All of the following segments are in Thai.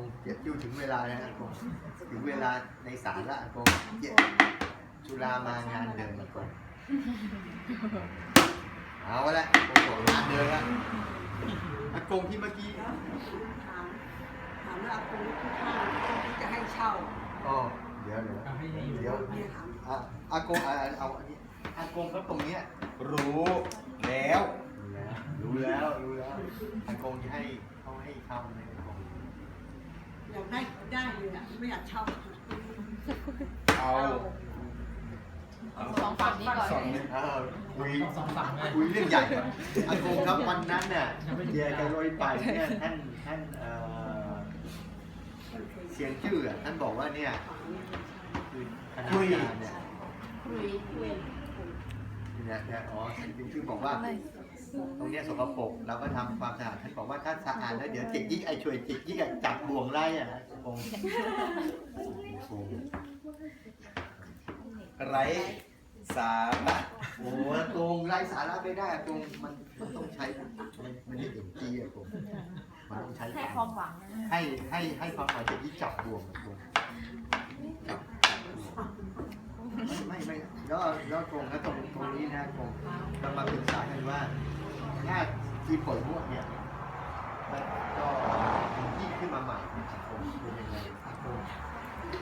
งเจ็บอยู่ถึงเวลาแล้วอากงถึงเวลาในศาลละอากงเจ็บจุฬามางานเดิมอากงเอาละอากงบอกงานเดิมละอากงที่เมื่อกี้ถามถามว่าคุณที่ข้างที่จะให้เช่าอ๋อเดี๋ยวเดี๋ยวเอาให้ให้อยู่เดี๋ยวเนี่ยถามอะอากงอะเอาอันนี้อากงเขาตรงเนี้ยรู้แล้ว รู้แล้วรู้แล้วอากงที่ให้เขาให้เช่าไหม อากงอยากได้ได้เลยอะไม่อยากเช่าเอาสองฝั่งนี้ก่อนสองนิดเออคุยสองฝั่งเลยคุยเรื่องใหญ่ก่อนอากงครับวันนั้นเนี่ยเดียจะโรยไปเนี่ยท่านท่านเอ่อเสียงชื่ออะท่านบอกว่าเนี่ยคือคณะกรรมการเนี่ยคุยคุยเนี่ยเนี่ยอ๋อเสียงชื่อบอกว่า ตรงเนี้ยสกปรกเราก็ทำความสะอาดท่านบอกว่าถ้าสะอาดแล้วเดี๋ยวจิกยิ่งไอช่วยจิกยิ่งอะจับบ่วงไล่อะนะคงคงไร้สาระโอ้โกงไล่สาระไม่ได้โกงมันมันต้องใช้มันมันนี่ถึงจีอะโกงมันต้องใช้ให้ความหวังนะให้ให้ให้ความหมายจิกยิ่งจับบ่วงอะโกงจับไม่ไม่แล้วแล้วโกงแล้วตรงตรงนี้นะโกงเรามาปรึกษากันว่า ถ้าทีปล่อยมั่วเนี่ยมันก็ยิ่งขึ้นมาใหม่นะครับผมเป็นยังไงครับผม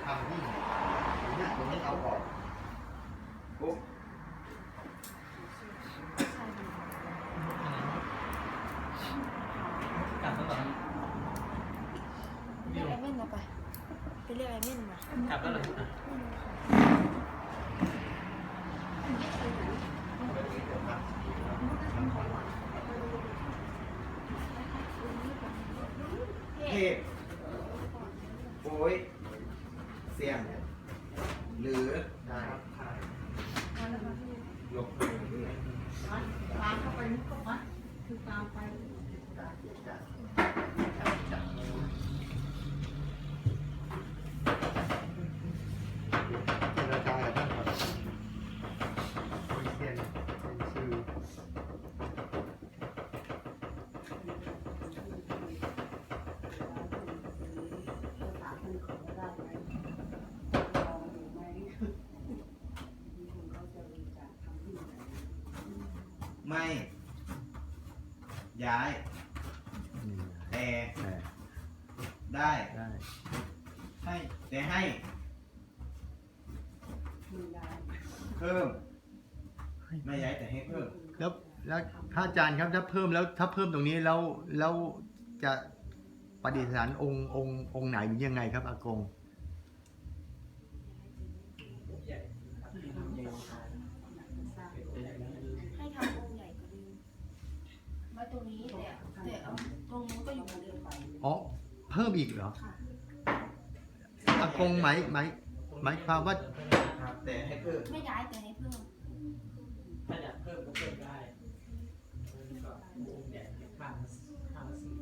ทำที่เนี่ยตรงนี้เอาออกปุ๊บกลับแล้วเอเรียกไอ้เม่นมาไปไปเรียกไอ้เม่นมากลับแล้วเหรอเทพโอ้ยเสียง หรือ ได้ ยก ตามเข้าไปนี่ก็วัดคือตามไป ได้ได้เจรจากับท่านก่อนคุยเซียนเป็นชื่อ ถามคุณเขาได้ไหมลองดูไหมมีคนเขาจะบริจาคทำที่ไหน ไม่ ย้ายแต่ได้ได้ให้แต่ให้เพิ่ม ไม่ย้ายแต่ให้เพิ่ม แล้วแล้วพระอาจารย์ครับถ้าเพิ่มแล้วถ้าเพิ่มตรงนี้แล้วแล้วจะปฏิสถานองค์องค์องค์ไหนหรือยังไงครับอากง ใหญ่ ให้ทำองค์ใหญ่กว่าเดิมไว้ตรงนี้แต่แต่เอาตรงนู้นก็อยู่เหมือนเดิมไป อ๋อ เพิ่มอีกเหรอค่ะอากงหมายหมายหมายความว่า ครับแต่ให้เพิ่มไม่ย้ายแต่ให้เพิ่มถ้าอยากเพิ่มก็เพิ่มได้ก็องค์ใหญ่ข้างข้างละสี่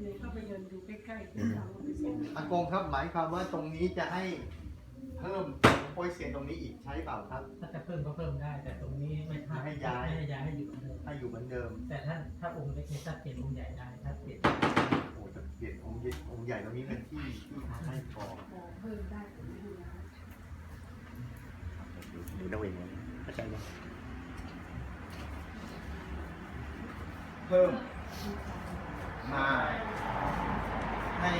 เลยเข้าไปเดินดูใกล้ๆที่ทำเป็นเส้นอากงครับหมายความว่าตรงนี้จะให้เพิ่มโปรยเสียนตรงนี้อีกใช่เปล่าครับ ถ้าจะเพิ่มก็เพิ่มได้ แต่ตรงนี้ไม่ถ้าให้ย้าย ไม่ให้ย้ายให้อยู่เหมือนเดิม ให้อยู่เหมือนเดิม แต่ถ้าถ้าองค์เล็กเนี่ยถ้าเปลี่ยนองค์ใหญ่ได้ถ้าเปลี่ยนโอ้จะ เปลี่ยนองค์ใหญ่องค์ใหญ่ตรงนี้เป็นที่ที่มาให้พอขอเพิ่มได้ก็ไม่ได้หรือต้องเองเข้าใจไหมเพิ่มมาให้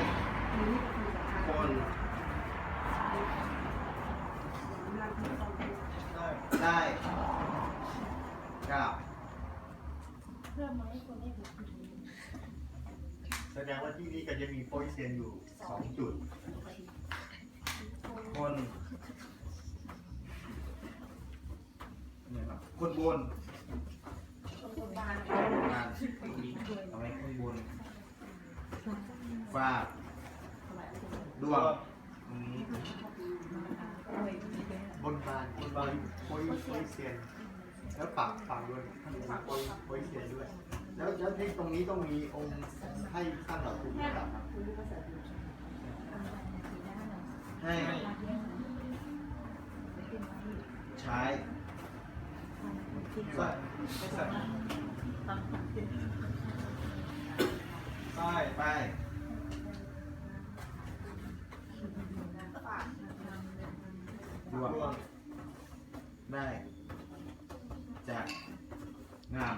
คนราคาต้องเป็นได้กับเพิ่มมาให้คนได้ แสดงว่าที่นี่ก็จะมีโปรยเซียนอยู่สองจุด คนเนี่ยครับคนบนคนบนบานงานเอาไว้ข้างบนฟาดดวงอืมบนบานบนบานโปรยโปรยเซียนแล้วปักปักด้วยข้างบนโปรยโปรยเซียนด้วย แล้วแล้วที่ตรงนี้ต้องมีองค์ให้ท่านเหล่าคุณไหมครับให้ใช้ใช่ให้ใส่ไปไปรวมได้จากงาม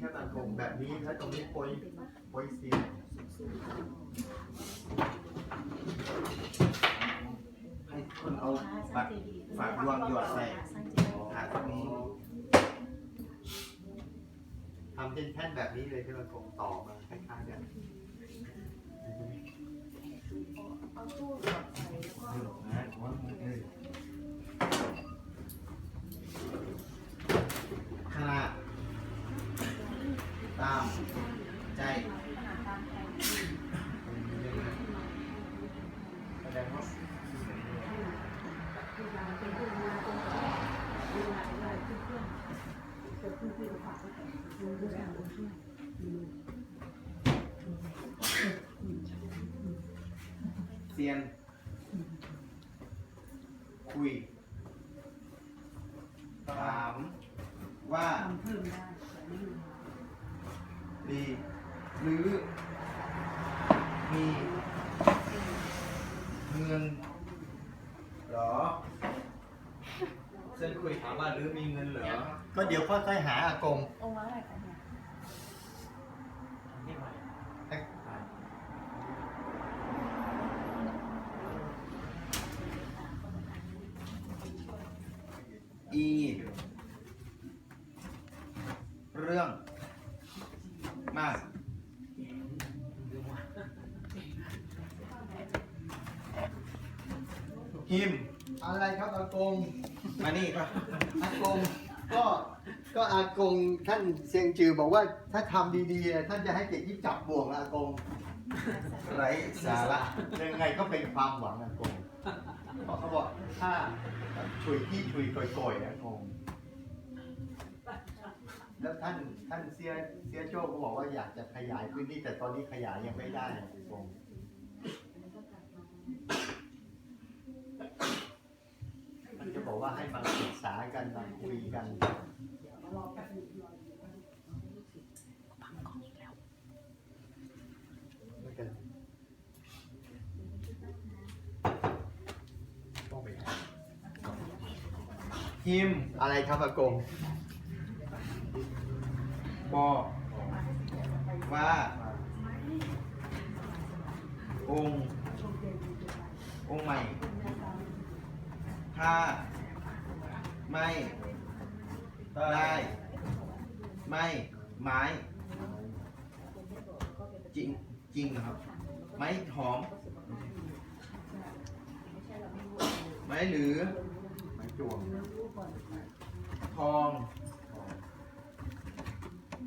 เป็นเป็นอย่างนี้คงแบบนี้แล้วตรงนี้โปยโปยสีให้คนเอาบัตรฝากดวงหยอดใส่หาตรงนี้ทำเป็นแท่นแบบนี้เลยที่มันคงต่อมาคล้ายๆกัน เอาตู้หยอดใส่แล้วก็ นะว่าเออขนาดตามใจ ขนาดตามแทน แสดงว่า คือเราเป็นผู้งานตรงนี้ดูงานอะไรเพื่อนๆเกิดขึ้นที่เราฝากไว้ก่อนดูดูแลดูช่วยอืม เซียน คุย ถามว่าทำเพิ่มได้แต่ไม่มีดีหรือ มีเงินเหรอเส้นคุยถามว่าหรือมีเงินเหรอ ก็เดี๋ยวค่อยๆหาอากง องค์ละอะไรกันเนี่ย นี่ใหม่ อี เรื่อง มากหิม อะไรครับอากงมานี่ครับอากงก็ก็อากงท่านเซียงจือบอกว่าถ้าทำดีๆ ท่านจะให้เกียรติที่จับบ่วงอากงไร้สาระยังไงก็เป็นความหวังอากงเพราะเขาบอกถ้าชุยที่ชุยโกยๆอากง แล้วท่านท่านเสียเสียโจ้ก็บอกว่าอยากจะขยายพื้นที่แต่ตอนนี้ขยายยังไม่ได้อากงมันจะบอกว่าให้มาปรึกษากันมาคุยกันรอแป๊บนึงรอไม่เป็นไรต้องไปหาหิมอะไรครับอากง บอกว่า องค์องค์ใหม่ ถ้าไม่ได้ ไม่ไม้จริงจริงครับ ไม้หอม ไม้หรือ ไม้จวงทอง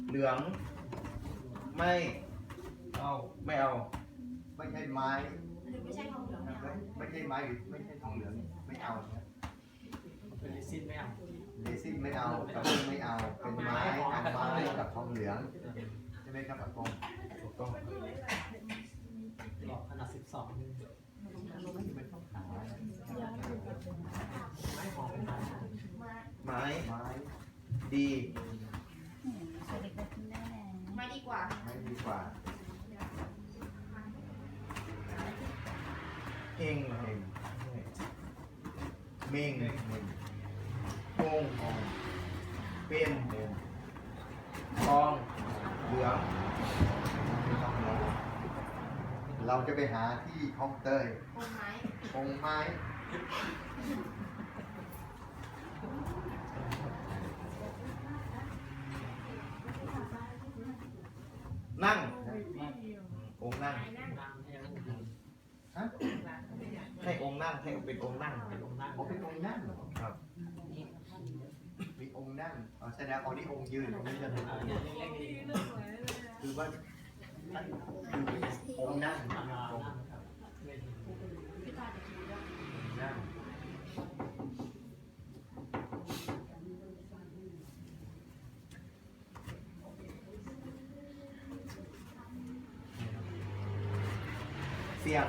เหลือง ไม่เอาไม่เอา ไม่ใช่ไม้หรือไม่ใช่ทองเหลืองไม่ไม่ใช่ไม้หรือไม่ใช่ทองเหลืองไม่เอานะเป็นลิซินไม่เอาเดซินไม่เอากระเบื้องไม่เอา เป็นไม้อันไม้กับทองเหลืองใช่ไหมครับอากงถูกต้องหลอกขนาดสิบสองนี่ไม่ต้องหาไม่หอมเป็นไม้มาไม้ไม้ดีมา ดีกว่า ไม้ดีกว่าเฮงเองเมงเองเองคงทองเป็นเองทองเหลืองไม่ต้องรอเราจะไปหาที่คลองเตยองค์ไม้องค์ไม้ นั่ง องค์นั่ง น้ำให้ยัง ฮะ ให้องค์นั่ง ให้ เป็นองค์นั่งเป็นองค์นั่งอ๋อเป็นองค์นั่งเหรอครับมีองค์นั่งอ๋อแสดงเอานี่องค์ยืนองค์นี้จะเป็นเออองค์เนี่ยืยนเล็กๆนี่คือว่าท่านคือองค์นั่งทำงานองค์นะครับเล่นนั่ง เสียง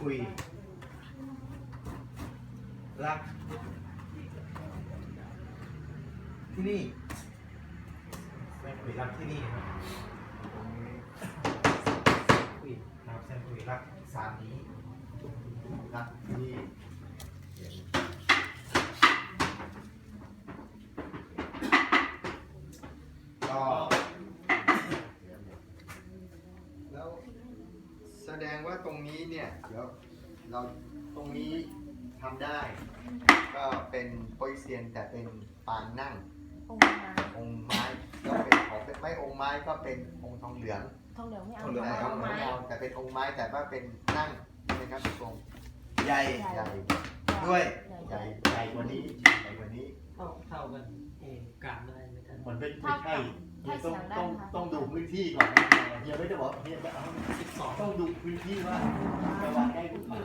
คุย รัก ที่นี่ แซงคุยรักที่นี่ครับตรงนี้คุยครับแซงคุยรักสามนี้รักที่ก็แล้วแสดงว่าตรงนี้เนี่ยเดี๋ยวเราตรงนี้ทำได้ ก็เป็นโปรยเซียนแต่เป็นปางนั่ง องค์ไม้องค์ไม้องไม่องค์ไม้ก็เป็นองค์ทองเหลืองทองเหลืองไม่เอาทองเหลืองแต่เอา ไม่เอาแต่เป็นองค์ไม้แต่ว่าเป็นนั่งใช่ไหมครับทรงใหญ่ใหญ่ด้วยใหญ่ใหญ่กว่านี้ใหญ่กว่านี้เท่าเท่ากันเองกลางได้ไหมท่านมันเป็นไม่ใช่เฮียต้องต้องต้องดูพื้นที่ก่อนเฮียไม่ได้บอกเฮียจะเอาสิบสองต้องดูพื้นที่ว่าจะวางได้หรือเปล่า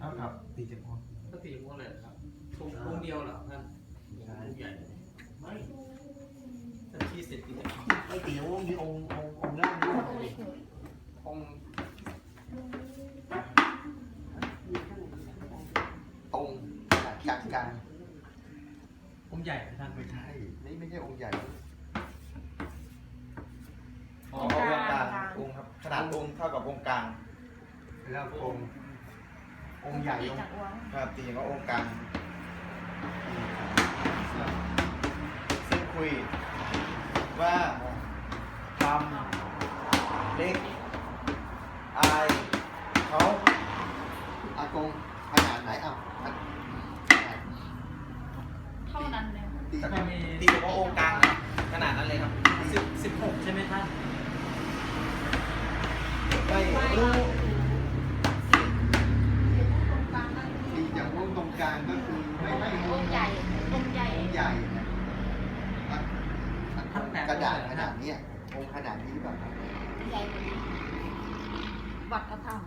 เอาครับตีจังหวะก็ตีม้วนเลยครับทุกวงเดียวเหรอท่านใหญ่ไม่ ที่สร็จตีจะไอ้ตีองค์มีองค์องค์องค์ล่างด้องค์ตรงกลางกลางองค์ใหญ่ท่านไม่ใช่นี่ไม่ใช่องค์ใหญ่องค์กลางองค์ครับขนาดองค์เท่ากับองค์กลางแล้วองค์องค์ใหญ่องค์ครับตีว่าองค์กลางซึ่งคุย ว่าทำเล็กอายเขาอากงขนาดไหนอ้าวอันเท่านั้นเลยตีถ้ามีตีเฉพาะองค์กลางขนาดนั้นเลยครับสิบสิบหกใช่ไหมท่านไม่รู้ ตีจากวงตรงกลางก็คือไม่ไม่ องค์ใหญ่องค์ใหญ่ องค์ใหญ่นะอะ กระดาษขนาดเนี้ยองค์ขนาดนี้หรือเปล่าครับใหญ่กว่านี้วัดพระธรรม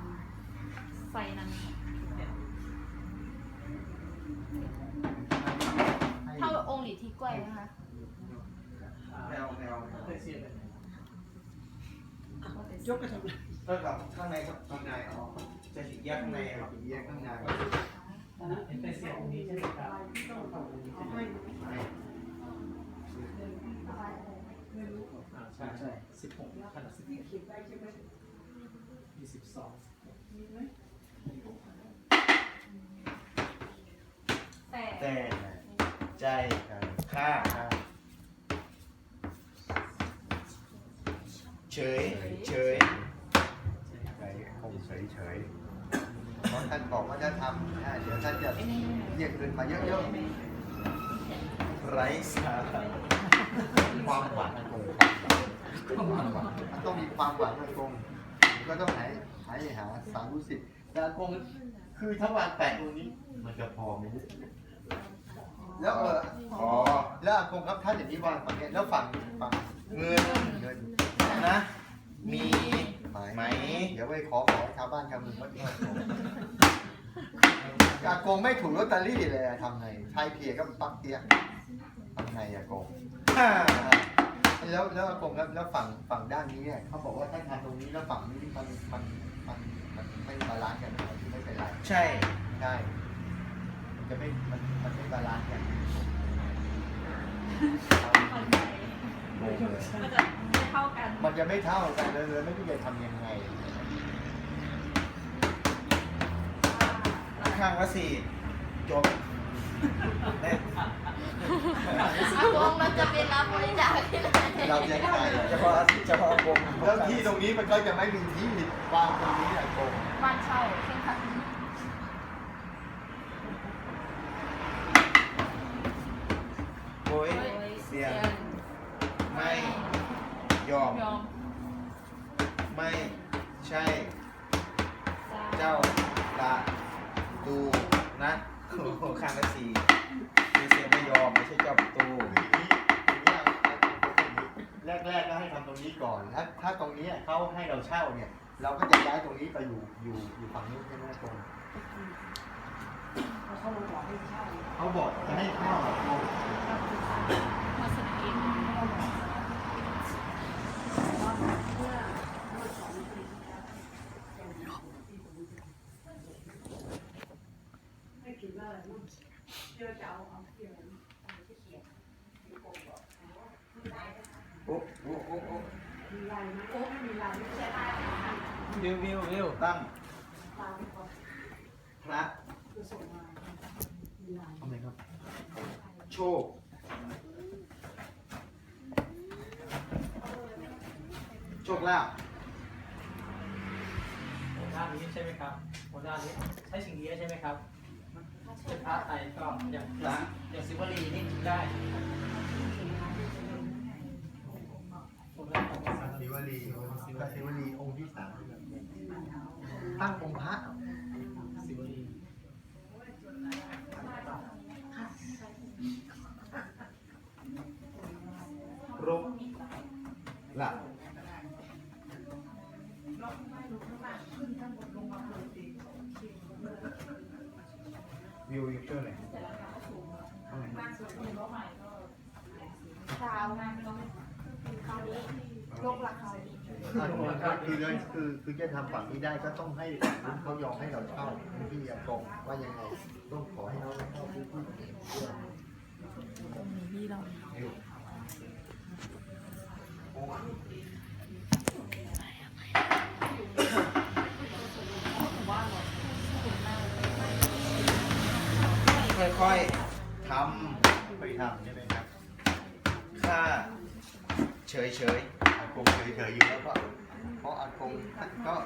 ไฟนั้นให้เท่าองค์หลีที่กล้วยนะคะแนวแนวเคยเสียบเลยยกกระถางเท่ากับข้างในครับข้างในอ๋อจะแยกข้างในครับแยกข้างในเคยเสียบตรงนี้ใช่ไหมครับ ไม่อ่าใช่ใช่สิบหกขนาดสิบหกมีสิบสองแต่แต่ใจค่าเฉยเฉยใช้คงเฉยๆเพราะท่านบอกว่าจะทำเดี๋ยวท่านจะเรียกเงินมาเยอะๆไร้สาระ ความหวังอากงความหวังมันต้องมีความหวังอากงก็ต้องหาหาหาสามรู้สิทแต่อากงคือถ้าวางแปะตรงนี้ มันจะพอไหมแล้วเอออ๋อแล้วอากงครับท่านอย่างนี้วางฝั่งเนี้ยแล้วฝั่งฝั่งเงินเงินนะ มีไหมเดี๋ยวไปขอขอชาวบ้านชาวเมืองเขาที่อากงอากงไม่ถูกลอตเตอรี่เลยทำไงใช้เพียก็ปักเตียทำไงอากง แล้วแล้วอากงครับแล้วฝั่งฝั่งด้านนี้เนี่ยเขาบอกว่าถ้าทานตรงนี้แล้วฝั่งนี้มันมันมันมันไม่บาลานซ์กันนะครับไม่เป็นไรใช่ใช่มันจะไม่มันมันไม่บาลานซ์กันงงเลยมันจะไม่เท่ากันมันจะไม่เท่ากันเลยเลยไม่รู้จะทำยังไงข้างละสี่จบเน็ตอากงเรา จะไปรับบริจาคที่ไหนเราจะใครเฉพาะเฉพาะวงแล้วที่ตรงนี้มันก็จะไม่มีที่วางตรงนี้อากงบ้านเช่าเช่นกันโอ้ยเสียงไม่ยอม ยอมไม่ใช่ เจ้าละดูนะโอ้โหข้างละสี่คือเสียงไม่ยอมไม่ใช่เจ้าประตู แรกแรกๆก็ให้ทำตรงนี้ก่อน ถ้าถ้าตรงนี้เขาให้เราเช่าเนี่ย เราก็จะย้ายตรงนี้ไปอยู่อยู่อยู่ฝั่งนู้นใช่ไหมตรงเขาลงบอกให้เช่าเขาบอกจะให้เช่าอะตรง มาสนิท ว่าเมื่อเมื่อสองปีที่แล้วให้คิดว่าอะไรมั่งเชื่อจะเอาเอาเกี่ยวเอาที่เขียน โอ้โอ้โอ้โอ้ มีลายไหมโอ้ไม่มีลายไม่ใช่ วิววิววิวตั้งตามก่อนพระคือส่งมามีลายทำไมครับ โชคโชคลาภด้านนี้ใช่ไหมครับบนด้านนี้ใช้สิ่งนี้ใช่ไหมครับเป็นพระไทยก็อย่างอย่างซิวลีนี่ได้ผมได้ของภาษาศิวลีพระศิวลีองค์ที่สาม ตั้งองค์พระ ซิวลี รกหลับวิววิวเตอร์ไหน คราวคราวนี้โลกละคราวนี้ คือเลย คือคือจะทำฝั่งนี้ได้ก็ต้องให้ฝั่งนู้นเขายอมให้เราเช่าพื้นที่อากงว่ายังไงต้องขอให้เขาเช่าพื้นที่ด้วยพี่เราค่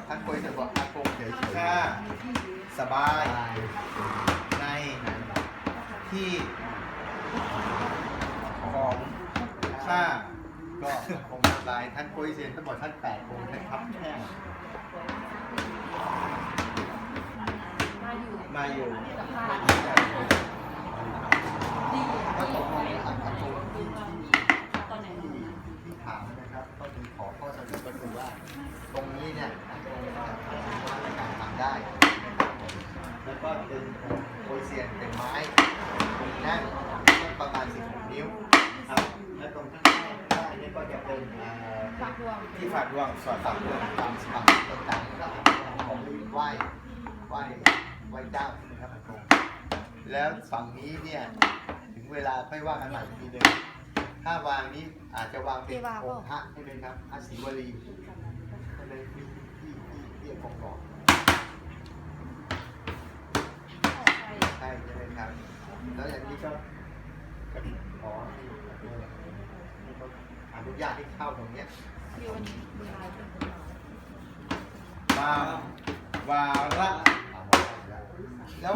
ท่านเคยจะบอกอากงเฉยๆๆค่าสบายตาย ในที่ของข้าก็คงทำลายท่านคุยเซียนทั้งหมดท่านแปดองค์ท่านทับแท่งมาอยู่มาอยู่กับพระก็ตกลงอากงที่ตอนไหนที่ที่ถามนะครับก็คือ ขอข้อเสนอก็คือว่า ตรงนี้เนี่ยอากงจะสามารถในการทำได้ แล้วก็เป็นโคยเซียนเป็นไม้ตรงนั่งประมาณ16นิ้วครับแล้วตรงข้างใต้นี่ก็จะเป็นที่ฝากดวงสอดฝั่ฝากดเรื่วงตามฝั่งต่างๆก็ของไหว้ไหว้ไหว้เจ้าใช่ไหมครับอางแล้วฝั่งนี้เนี่ยถึงเวลาค่อยว่ากันใหม่อีกทีหนึง ถ้าวางนี้อาจจะวางเป็นองค์พระใช่ไหมครับพระศรีวลีก็เลยมีที่ที่ที่อากงบอกใช่ใช่ไหมครับ แล้วอย่างนี้ก็ขอให้อนุญาตให้เข้าตรงเนี้ยวาวาระถามว่าได้แล้วแล้ว